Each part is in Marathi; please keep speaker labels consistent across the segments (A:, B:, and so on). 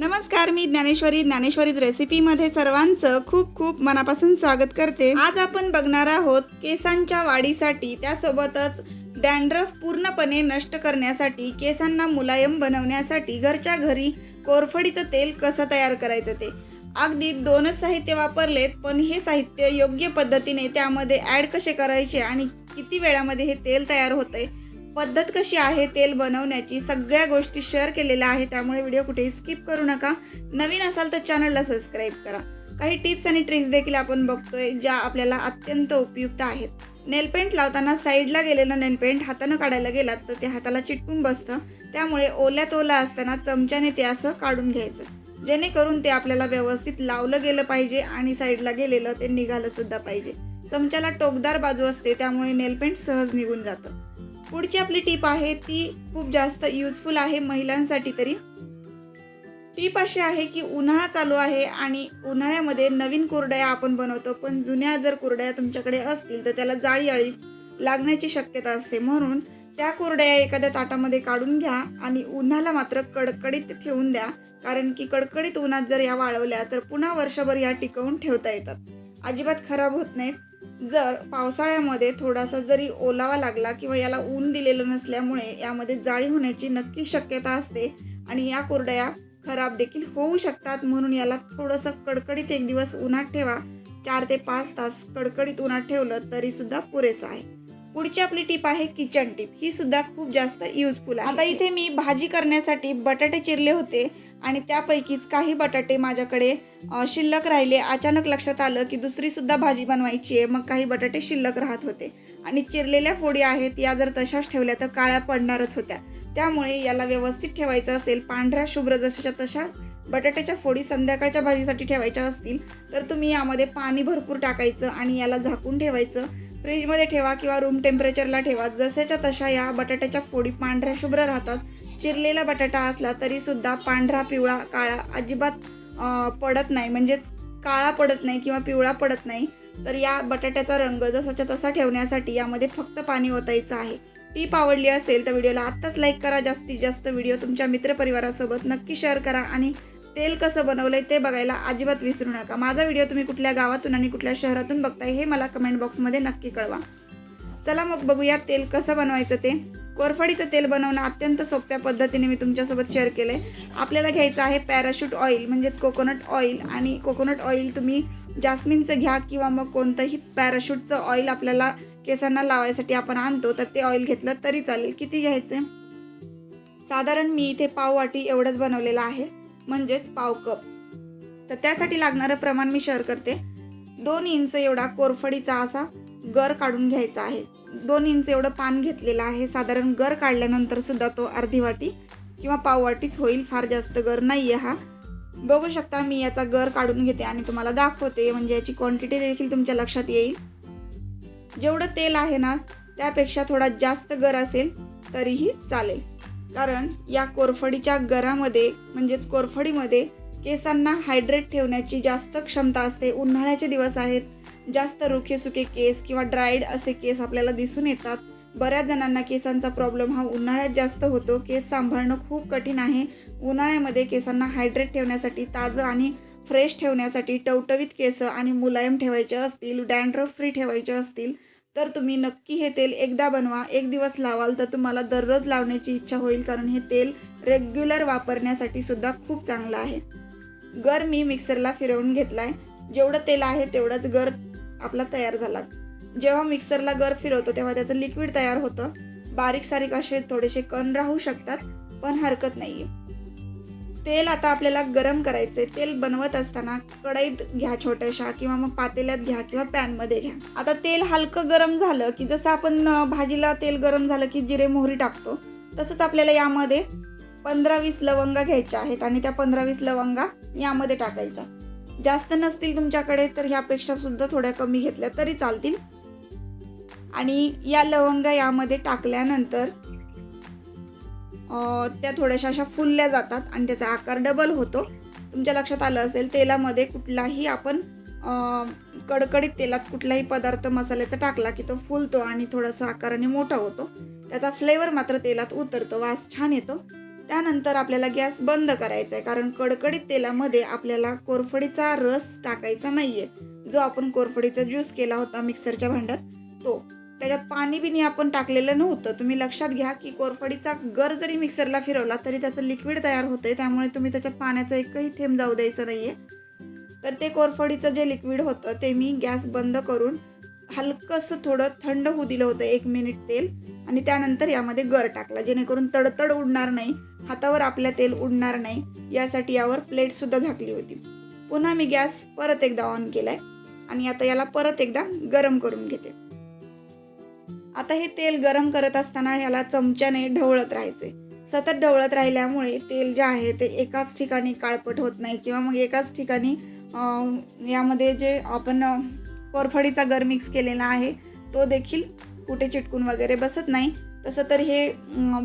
A: नमस्कार मी ज्ञानेश्वरी. ज्ञानेश्वरीज रेसिपीमध्ये सर्वांचं खूप खूप मनापासून स्वागत करते. आज आपण बघणार आहोत केसांच्या वाढीसाठी त्यासोबतच डॅन्ड्रफ पूर्णपणे नष्ट करण्यासाठी केसांना मुलायम बनवण्यासाठी घरच्या घरी कोरफडीचं तेल कसं तयार करायचं ते. अगदी दोनच साहित्य वापरलेत पण हे साहित्य योग्य पद्धतीने त्यामध्ये ॲड कसे करायचे आणि किती वेळामध्ये हे तेल तयार होतंय पद्धत कशी आहे तेल बनवण्याची सगळ्या गोष्टी शेअर केलेल्या आहेत त्यामुळे व्हिडिओ कुठेही स्किप करू नका. नवीन असाल तर चॅनलला सबस्क्राईब करा. काही टिप्स आणि ट्रिक्स देखील आपण बघतोय ज्या आपल्याला अत्यंत उपयुक्त आहेत. नेलपेंट लावताना साईडला गेलेलं नेलपेंट हातानं काढायला गेलात तर ते हाताला चिटकून बसतं. त्यामुळे ओल्यात ओला असताना चमच्याने ते असं काढून घ्यायचं. जेणेकरून ते आपल्याला व्यवस्थित लावलं गेलं पाहिजे आणि साईडला गेलेलं ते निघालं सुद्धा पाहिजे. चमच्याला टोकदार बाजू असते त्यामुळे नेलपेंट सहज निघून जातं. पुढची आपली टीप आहे ती खूप जास्त युजफुल आहे महिलांसाठी तरी. टीप अशी आहे की उन्हाळा चालू आहे आणि उन्हाळ्यामध्ये नवीन कुरडया आपण बनवतो पण जुन्या जर कुरडया तुमच्याकडे असतील तर त्याला जाळी आळी लागण्याची शक्यता असते. म्हणून त्या कुरडया एखाद्या ताटामध्ये काढून घ्या आणि उन्हाला मात्र कडकडीत ठेवून द्या कारण की कडकडीत उन्हात जर या वाळवल्या तर पुन्हा वर्षभर या टिकवून ठेवता येतात. अजिबात खराब होत नाहीत. जर पावसाळ्यामध्ये थोडासा जरी ओलावा लागला किंवा याला ऊन दिलेलं नसल्यामुळे यामध्ये जाळी होण्याची नक्की शक्यता असते आणि या कोरड्या खराब देखील होऊ शकतात. म्हणून याला थोडंसं कडकडीत एक दिवस उन्हात ठेवा. चार ते पाच तास कडकडीत उन्हात ठेवलं तरीसुद्धा पुरेसं आहे. पुढची आपली टीप आहे किचन टीप ही सुद्धा खूप जास्त युजफुल आहे. आता इथे मी भाजी करण्यासाठी बटाटे चिरले होते आणि त्यापैकीच काही बटाटे माझ्याकडे शिल्लक राहिले. अचानक लक्षात आलं की दुसरी सुद्धा भाजी बनवायची आहे. मग काही बटाटे शिल्लक राहत होते. आणि चिरलेल्या फोडी आहेत या जर तशाच ठेवल्या तर काळ्या पडणारच होत्या. त्यामुळे याला व्यवस्थित ठेवायचं असेल पांढऱ्या शुभ्र जशाच्या तशा बटाट्याच्या फोडी संध्याकाळच्या भाजीसाठी ठेवायच्या असतील तर तुम्ही यामध्ये पाणी भरपूर टाकायचं आणि याला झाकून ठेवायचं. फ्रीजमध्ये ठेवा किंवा रूम टेम्परेचरला ठेवा. जशाच्या तशा या बटाट्याच्या फोडी पांढऱ्या शुभ्र राहतात. चिरलेला बटाटा असला तरी सुद्धा पांढरा पिवळा काळा अजिबात पडत नाही. म्हणजेच काळा पडत नाही किंवा पिवळा पडत नाही. तर या बटाट्याचा रंग जसाच्या तसा ठेवण्यासाठी यामध्ये फक्त पाणी ओतायचं आहे. टीप आवडली असेल तर व्हिडिओला आत्ताच लाईक करा. जास्तीत जास्त व्हिडिओ तुमच्या मित्रपरिवारासोबत नक्की शेअर करा आणि तेल कसं बनवलंय ते बघायला अजिबात विसरू नका. माझा व्हिडिओ तुम्ही कुठल्या गावातून आणि कुठल्या शहरातून बघताय हे मला कमेंट बॉक्समध्ये नक्की कळवा. चला मग बघूया तेल कसं बनवायचं ते. कोरफडीचं तेल बनवणं अत्यंत सोप्या पद्धतीने मी तुमच्यासोबत शेअर केलं आहे आपल्याला घ्यायचं आहे पॅराशूट ऑइल म्हणजेच कोकोनट ऑइल आणि कोकोनट ऑइल तुम्ही जास्मिनचं घ्या किंवा मग कोणतंही पॅराशूटचं ऑइल आपल्याला केसांना लावायसाठी आपण आणतो तर ते ऑइल घेतलं तरी चालेल. किती घ्यायचे? साधारण मी इथे पाव वाटी एवढंच बनवलेलं आहे. म्हणजेच पाव कप. तर त्यासाठी लागणारं प्रमाण मी शेअर करते. दोन इंच एवढा कोरफडीचा असा गर काढून घ्यायचा आहे. दोन इंच एवढं पान घेतलेलं आहे. साधारण गर काढल्यानंतर सुद्धा तो अर्धी वाटी किंवा पाव वाटीच होईल. फार जास्त गर नाही आहे हा. बघू शकता मी याचा गर काढून घेते आणि तुम्हाला दाखवते. म्हणजे याची क्वांटिटी देखील तुमच्या लक्षात येईल. जेवढं तेल आहे ना त्यापेक्षा थोडा जास्त गर असेल तरीही चालेल. कारण या कोरफडीच्या गरामध्ये म्हणजेच कोरफडीमध्ये केसांना हायड्रेट ठेवण्याची जास्त क्षमता असते. उन्हाळ्याचे दिवस आहेत. जास्त रुखे सुखे केस किंवा ड्राईड असे केस आपल्याला दिसून येतात. बऱ्याच जणांना केसांचा प्रॉब्लेम हा उन्हाळ्यात जास्त होतो. केस सांभाळणं खूप कठीण आहे. उन्हाळ्यामध्ये केसांना हायड्रेट ठेवण्यासाठी ताजं आणि फ्रेश ठेवण्यासाठी टवटवीत केस आणि मुलायम ठेवायचे असतील डँड्रफ फ्री ठेवायचे असतील तर तुम्ही नक्की हे तेल एकदा बनवा एक दिवस लावाल तर तुम्हाला दररोज लावण्याची इच्छा होईल कारण हे तेल रेग्युलर वापरण्यासाठी सुद्धा खूप चांगलं आहे. गर मी मिक्सरला फिरवून घेतलाय. जेवढं तेल आहे तेवढंच गर आपला तयार झाला. जेव्हा मिक्सरला गर फिरवतो तेव्हा त्याचं लिक्विड तयार होतं. बारीक सारीक असे थोडेसे कण राहू शकतात पण हरकत नाही आहे तेल आता आपल्याला गरम करायचे तेल बनवत असताना कढईत घ्या छोट्याशा किंवा मग पातेल्यात घ्या किंवा पॅनमध्ये घ्या. आता तेल हलकं गरम झालं की जसं आपण भाजीला तेल गरम झालं की जिरे मोहरी टाकतो तसंच आपल्याला यामध्ये पंधरा वीस लवंगा घ्यायच्या आहेत आणि त्या पंधरा वीस लवंगा यामध्ये टाकायच्या. जास्त नसतील तुमच्याकडे तर ह्यापेक्षा सुद्धा थोड्या कमी घेतल्या तरी चालतील. आणि या लवंगा यामध्ये टाकल्यानंतर त्या थोड्याशा अशा फुलल्या जातात आणि त्याचा आकार डबल होतो. तुमच्या लक्षात आलं असेल तेलामध्ये कुठलाही आपण कडकडीत तेलात कुठलाही पदार्थ मसाल्याचा टाकला की तो फुलतो आणि थोडासा आकाराने मोठा होतो. त्याचा फ्लेवर मात्र तेलात उतरतो वास छान येतो. त्यानंतर आपल्याला गॅस बंद करायचा आहे कारण कडकडीत तेलामध्ये आपल्याला कोरफडीचा रस टाकायचा नाही आहे जो आपण कोरफडीचा ज्यूस केला होता मिक्सरच्या भांड्यात तो. त्याच्यात पाणी बिनी आपण टाकलेलं नव्हतं. तुम्ही लक्षात घ्या की कोरफडीचा गर जरी मिक्सरला फिरवला तरी त्याचं लिक्विड तयार होतंय. त्यामुळे तुम्ही त्याच्यात पाण्याचा एकही थेंब जाऊ द्यायचं आहे तर ते कोरफडीचं जे लिक्विड होतं ते मी गॅस बंद करून हलकंसं थोडं थंड होऊ दिलं होतं एक मिनिट तेल. आणि त्यानंतर यामध्ये गर टाकला. जेणेकरून तडतड उडणार नाही. हातावर आपल्या तेल उडणार नाही. यासाठी यावर प्लेटसुद्धा झाकली होती. पुन्हा मी गॅस परत एकदा ऑन केला आहे आणि आता याला परत एकदा गरम करून घेते. आता हे तेल गरम करत असताना याला चमच्याने ढवळत राहायचे. सतत ढवळत राहिल्यामुळे तेल जे आहे ते एकाच ठिकाणी काळपट होत नाही किंवा मग एकाच ठिकाणी यामध्ये जे आपण कोरफडीचा गर मिक्स केलेला आहे तो देखील कुठे चिटकून वगैरे बसत नाही. तसं तर हे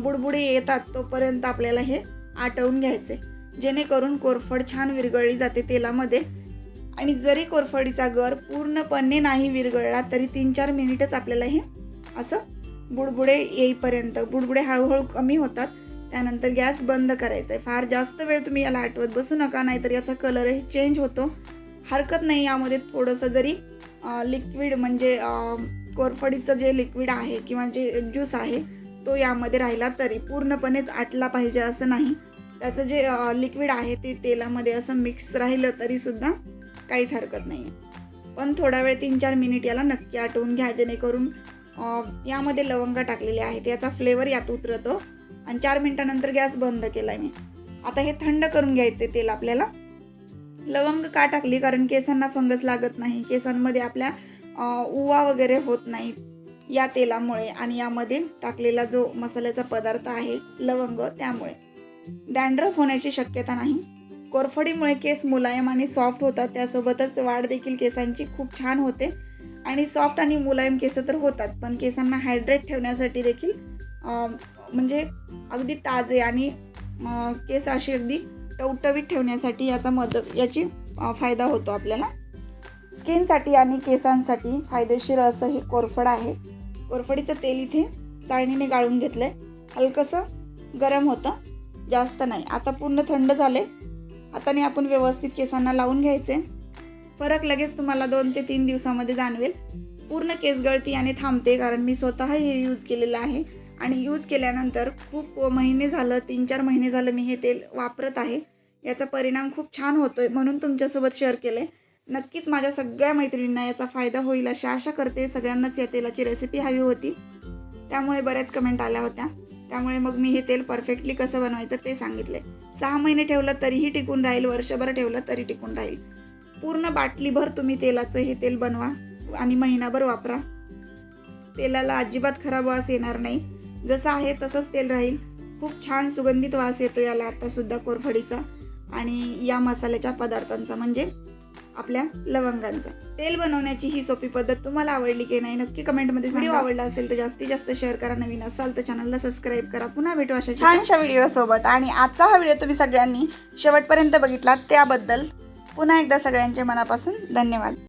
A: बुडबुडे येतात तोपर्यंत आपल्याला हे आटवून घ्यायचे. जेणेकरून कोरफड छान विरघळली जाते तेलामध्ये. आणि जरी कोरफडीचा गर पूर्णपणे नाही विरघळला तरी तीन चार मिनिटच आपल्याला हे असं बुडबुडे येईपर्यंत बुडबुडे हळूहळू कमी होतात. त्यानंतर गॅस बंद करायचा आहे फार जास्त वेळ तुम्ही याला आठवत बसू नका नाहीतर याचा कलरही चेंज होतो. हरकत नाही यामध्ये थोडंसं जरी लिक्विड म्हणजे कोरफडीचं जे लिक्विड आहे किंवा जे ज्यूस आहे तो यामध्ये राहिला तरी पूर्णपणेच आटला पाहिजे असं नाही. त्याचं जे लिक्विड आहे ते तेलामध्ये असं मिक्स राहिलं तरीसुद्धा काहीच हरकत नाही आहे पण थोडा वेळ तीन चार मिनिट याला नक्की आटवून घ्या जेणेकरून यामध्ये लवंग टाकलेले आहेत. याचा फ्लेवर यात उतरतो. आणि चार मिनिटानंतर गॅस बंद केला मी. आता हे थंड करून घ्यायचे तेल आपल्याला. लवंग का टाकली? कारण केसांना फंगस लागत नाही. केसांमध्ये आपल्या उवा वगैरे होत नाहीत या तेलामुळे आणि यामध्ये टाकलेला जो मसाल्याचा पदार्थ आहे लवंग त्यामुळे. डॅन्ड्रफ होण्याची शक्यता नाही. कोरफडीमुळे केस मुलायम आणि सॉफ्ट होतात. त्यासोबतच वाढ देखील केसांची खूप छान होते. आणि सॉफ्ट आणि मुलायम केस तर होतात पण केसांना हायड्रेट ठेवण्यासाठी देखील म्हणजे अगदी ताजे आणि केस अशी अगदी टवटवीत ठेवण्यासाठी याचा मदत याची फायदा होतो आपल्याला. स्किनसाठी आणि केसांसाठी फायदेशीर असं हे कोरफड आहे. कोरफडीचं तेल इथे चाळणीने गाळून घेतलं आहे हलकंसं गरम होतं जास्त नाही. आता पूर्ण थंड झाले आताने आपण व्यवस्थित केसांना लावून घ्यायचे. फरक लगेच तुम्हाला दोन ते तीन दिवसामध्ये जाणवेल. पूर्ण केस गळती आणि थांबते कारण मी स्वतः हे यूज केलेलं आहे. आणि यूज केल्यानंतर खूप महिने झालं तीन चार महिने झालं मी हे तेल वापरत आहे. याचा परिणाम खूप छान होतो आहे म्हणून तुमच्यासोबत शेअर केलं आहे नक्कीच माझ्या सगळ्या मैत्रिणींना याचा फायदा होईल अशी आशा करते. सगळ्यांनाच या तेलाची रेसिपी हवी होती. त्यामुळे बऱ्याच कमेंट आल्या होत्या. त्यामुळे मग मी हे तेल परफेक्टली कसं बनवायचं ते सांगितले सहा महिने ठेवलं तरीही टिकून राहील वर्षभर ठेवलं तरी टिकून राहील. पूर्ण बाटलीभर तुम्ही तेलाचं हे तेल बनवा आणि महिनाभर वापरा. तेलाला अजिबात खराब वास येणार नाही. जसं आहे तसंच तेल राहील. खूप छान सुगंधित वास येतो याला आता सुद्धा कोरफडीचा आणि या मसाल्याच्या पदार्थांचा म्हणजे आपल्या लवंगांचा. तेल बनवण्याची ही सोपी पद्धत तुम्हाला आवडली की नाही नक्की कमेंटमध्ये व्हिडिओ आवडला असेल तर जास्तीत जास्त शेअर करा नवीन असाल तर चॅनलला सबस्क्राईब करा. पुन्हा भेटू अशा छानशा व्हिडिओ सोबत आणि आजचा हा व्हिडिओ तुम्ही सगळ्यांनी शेवटपर्यंत बघितलात त्याबद्दल पुन्हा एकदा सगळ्यांचे मनापासून धन्यवाद.